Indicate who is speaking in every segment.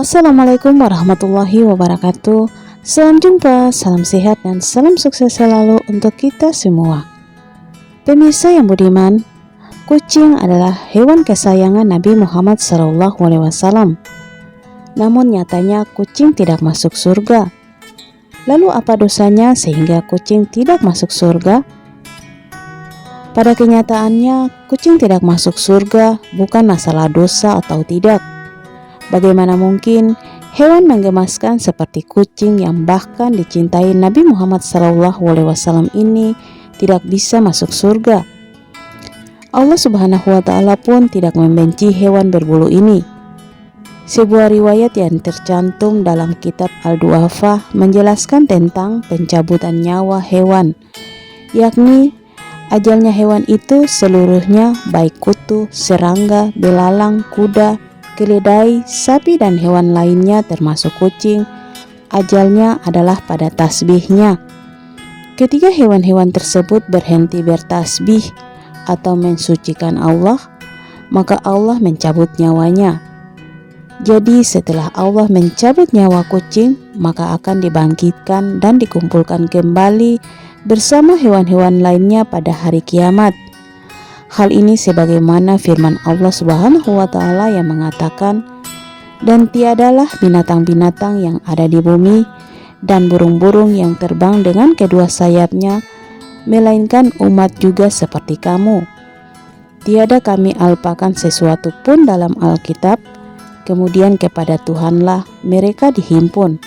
Speaker 1: Assalamualaikum warahmatullahi wabarakatuh. Salam jumpa, salam sehat, dan salam sukses selalu untuk kita semua. Pemirsa yang budiman, kucing adalah hewan kesayangan Nabi Muhammad SAW. Namun nyatanya kucing tidak masuk surga. Lalu apa dosanya sehingga kucing tidak masuk surga? Pada kenyataannya, kucing tidak masuk surga bukan masalah dosa atau tidak. Bagaimana mungkin hewan menggemaskan seperti kucing yang bahkan dicintai Nabi Muhammad SAW ini tidak bisa masuk surga? Allah Subhanahu wa Ta'ala pun tidak membenci hewan berbulu ini. Sebuah riwayat yang tercantum dalam kitab Al-Du'afa menjelaskan tentang pencabutan nyawa hewan, yakni Ajalnya hewan itu seluruhnya baik kutu, serangga, belalang, kuda, keledai, sapi dan hewan lainnya termasuk kucing. Ajalnya adalah pada tasbihnya. Ketika hewan-hewan tersebut berhenti bertasbih atau mensucikan Allah, maka Allah mencabut nyawanya. Jadi setelah Allah mencabut nyawa kucing, maka akan dibangkitkan dan dikumpulkan kembali bersama hewan-hewan lainnya pada hari kiamat. Hal ini sebagaimana firman Allah Subhanahu wa taala yang mengatakan, "Dan tiadalah binatang-binatang yang ada di bumi dan burung-burung yang terbang dengan kedua sayapnya, melainkan umat juga seperti kamu. Tiada kami alpakan sesuatu pun dalam Alkitab, kemudian kepada Tuhanlah mereka dihimpun."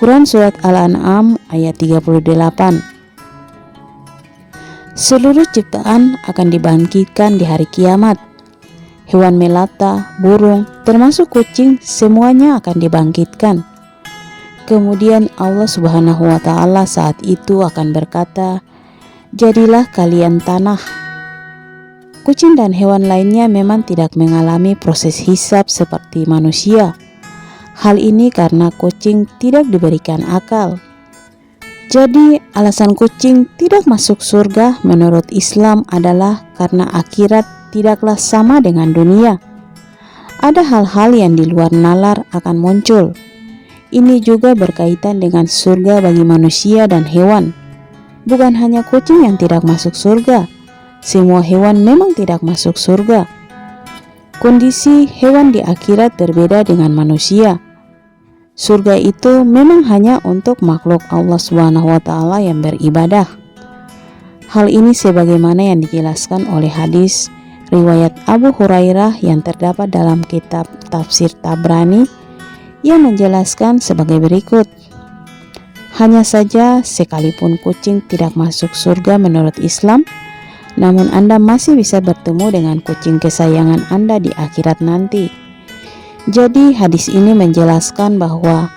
Speaker 1: Quran Surat Al-An'am ayat 38 Seluruh ciptaan akan dibangkitkan di hari kiamat. Hewan melata, burung, termasuk kucing, semuanya akan dibangkitkan. Kemudian Allah Subhanahu wa taala saat itu akan berkata, "Jadilah kalian tanah." Kucing dan hewan lainnya memang tidak mengalami proses hisap seperti manusia. Hal ini karena kucing tidak diberikan akal. Jadi, alasan kucing tidak masuk surga menurut Islam adalah karena akhirat tidaklah sama dengan dunia. Ada hal-hal yang di luar nalar akan muncul. Ini juga berkaitan dengan surga bagi manusia dan hewan. Bukan hanya kucing yang tidak masuk surga, semua hewan memang tidak masuk surga. Kondisi hewan di akhirat berbeda dengan manusia Surga itu memang hanya untuk makhluk Allah Subhanahu wa taala yang beribadah. Hal ini sebagaimana yang dijelaskan oleh hadis riwayat Abu Hurairah yang terdapat dalam kitab Tafsir Tabrani yang menjelaskan sebagai berikut. Hanya saja sekalipun kucing tidak masuk surga menurut Islam, namun Anda masih bisa bertemu dengan kucing kesayangan Anda di akhirat nanti. Jadi hadis ini menjelaskan bahwa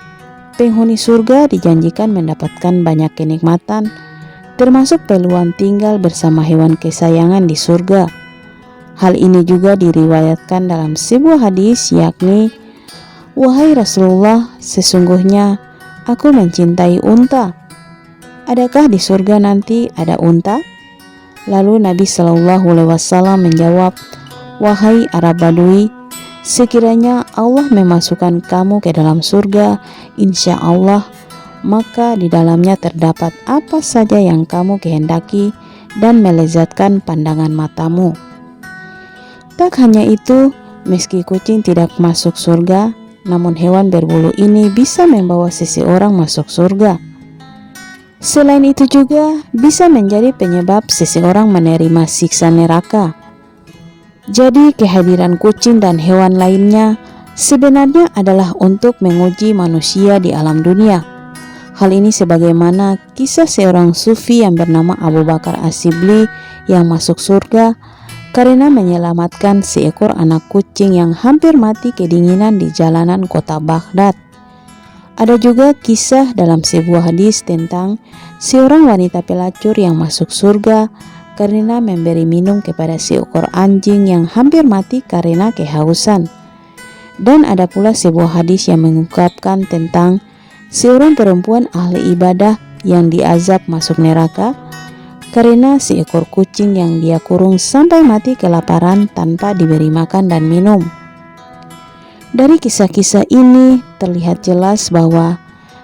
Speaker 1: penghuni surga dijanjikan mendapatkan banyak kenikmatan termasuk peluang tinggal bersama hewan kesayangan di surga. Hal ini juga diriwayatkan dalam sebuah hadis yakni Wahai Rasulullah, sesungguhnya aku mencintai unta. Adakah di surga nanti ada unta? Lalu Nabi Shallallahu Alaihi Wasallam menjawab, Wahai Arab Badui, Sekiranya Allah memasukkan kamu ke dalam surga, insya Allah, maka di dalamnya terdapat apa saja yang kamu kehendaki dan melezatkan pandangan matamu. Tak hanya itu, meski kucing tidak masuk surga, namun hewan berbulu ini bisa membawa seseorang masuk surga. Selain itu juga bisa menjadi penyebab seseorang menerima siksa neraka. Jadi, kehadiran kucing dan hewan lainnya sebenarnya adalah untuk menguji manusia di alam dunia. Hal ini sebagaimana kisah seorang sufi yang bernama Abu Bakar Asibli yang masuk surga karena menyelamatkan seekor anak kucing yang hampir mati kedinginan di jalanan kota Baghdad. Ada juga kisah dalam sebuah hadis tentang seorang wanita pelacur yang masuk surga karena memberi minum kepada seekor anjing yang hampir mati karena kehausan. Dan ada pula sebuah hadis yang mengungkapkan tentang seorang perempuan ahli ibadah yang diazab masuk neraka karena seekor kucing yang dia kurung sampai mati kelaparan tanpa diberi makan dan minum. Dari kisah-kisah ini terlihat jelas bahwa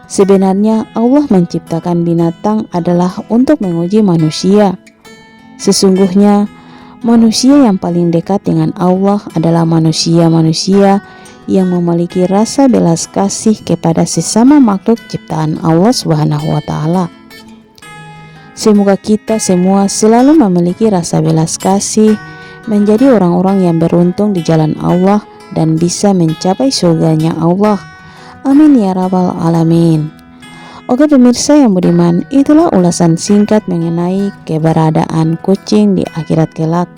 Speaker 1: sebenarnya Allah menciptakan binatang adalah untuk menguji manusia. Sesungguhnya manusia yang paling dekat dengan Allah adalah manusia-manusia yang memiliki rasa belas kasih kepada sesama makhluk ciptaan Allah Subhanahu wa taala. Semoga kita semua selalu memiliki rasa belas kasih, menjadi orang-orang yang beruntung di jalan Allah dan bisa mencapai surganya Allah. Amin ya rabbal alamin. Oke pemirsa yang budiman, itulah ulasan singkat mengenai keberadaan kucing di akhirat kelak.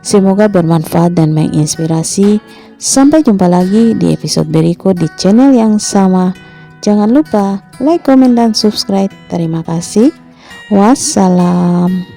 Speaker 1: Semoga bermanfaat dan menginspirasi. Sampai jumpa lagi di episode berikut di channel yang sama. Jangan lupa like, komen, dan subscribe. Terima kasih. Wassalam.